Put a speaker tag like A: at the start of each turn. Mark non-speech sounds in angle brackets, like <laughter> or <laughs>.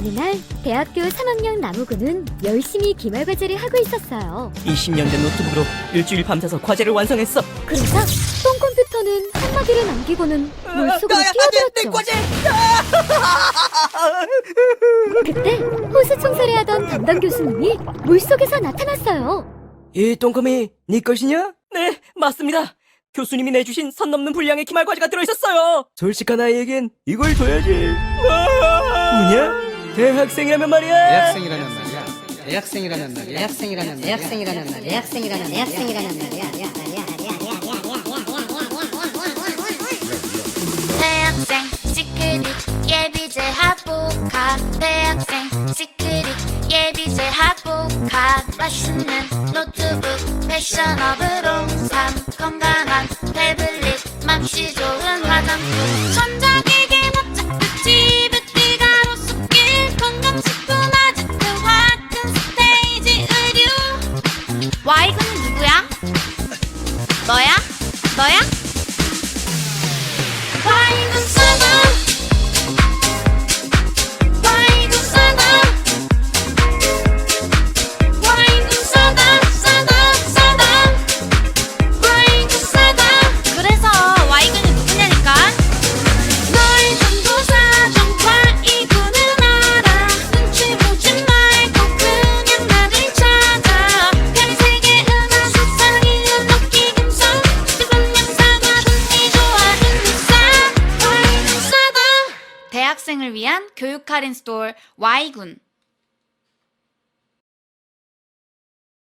A: 어느 날 대학교 3학년 나무구는 열심히 기말 과제를 하고 있었어요.
B: 20년 된 노트북으로 일주일 밤새서 과제를 완성했어.
A: 그러자 똥 컴퓨터는 한마디를 남기고는 물속으로 뛰어들었죠. <laughs> 그때 호수 청소를 하던 담당 교수님이 물속에서 나타났어요.
B: 이 똥컴이 네 것이냐? 네, 맞습니다. 교수님이 내주신 선 넘는 분량의 기말 과제가 들어있었어요. 솔직한 아이에겐 이걸 줘야지. <laughs> 뭐냐? 대학생이라면 말이야.
C: 대학생이라는 말이야. 대학생이라는 말이야. 대학생이라는
D: 대학생이라는 말, 대학생이라는 대학생이라는 말이야.
E: 대학생 시크릿 예비제 학부카 대학생 시크릿 예비제 학부카 맛있는 노트북 패셔너블 홍삼 건강한 태블릿 맘씨 좋은 화장품 전자기기 목적지 의류 와이군은 누구야? 너야? 너야? 대학생을 위한 교육 할인 스토어 Y군